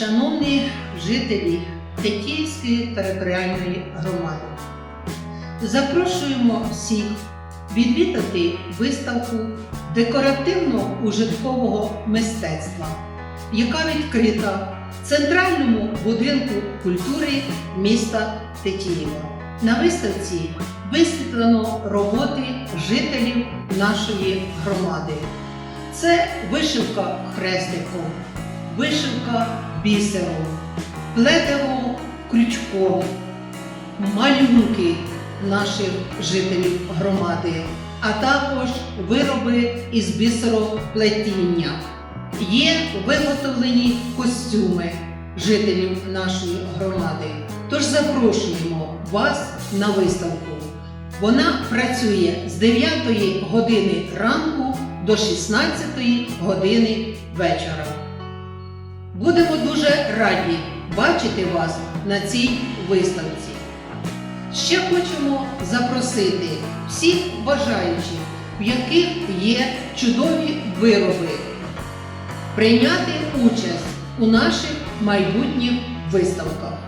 шановні жителі Тетіївської територіальної громади, запрошуємо всіх відвідати виставку декоративно-ужиткового мистецтва, яка відкрита в Центральному будинку культури міста Тетіїва. На виставці висвітлено роботи жителів нашої громади. Це вишивка хрестиком, вишивка бісером, плетиво крючком, малюнки наших жителів громади, а також вироби із бісероплетіння. Є виготовлені костюми жителів нашої громади. Тож запрошуємо вас на виставку. Вона працює з 9 години ранку до 16 години вечора. Будемо дуже раді бачити вас на цій виставці. Ще хочемо запросити всіх бажаючих, в яких є чудові вироби, прийняти участь у наших майбутніх виставках.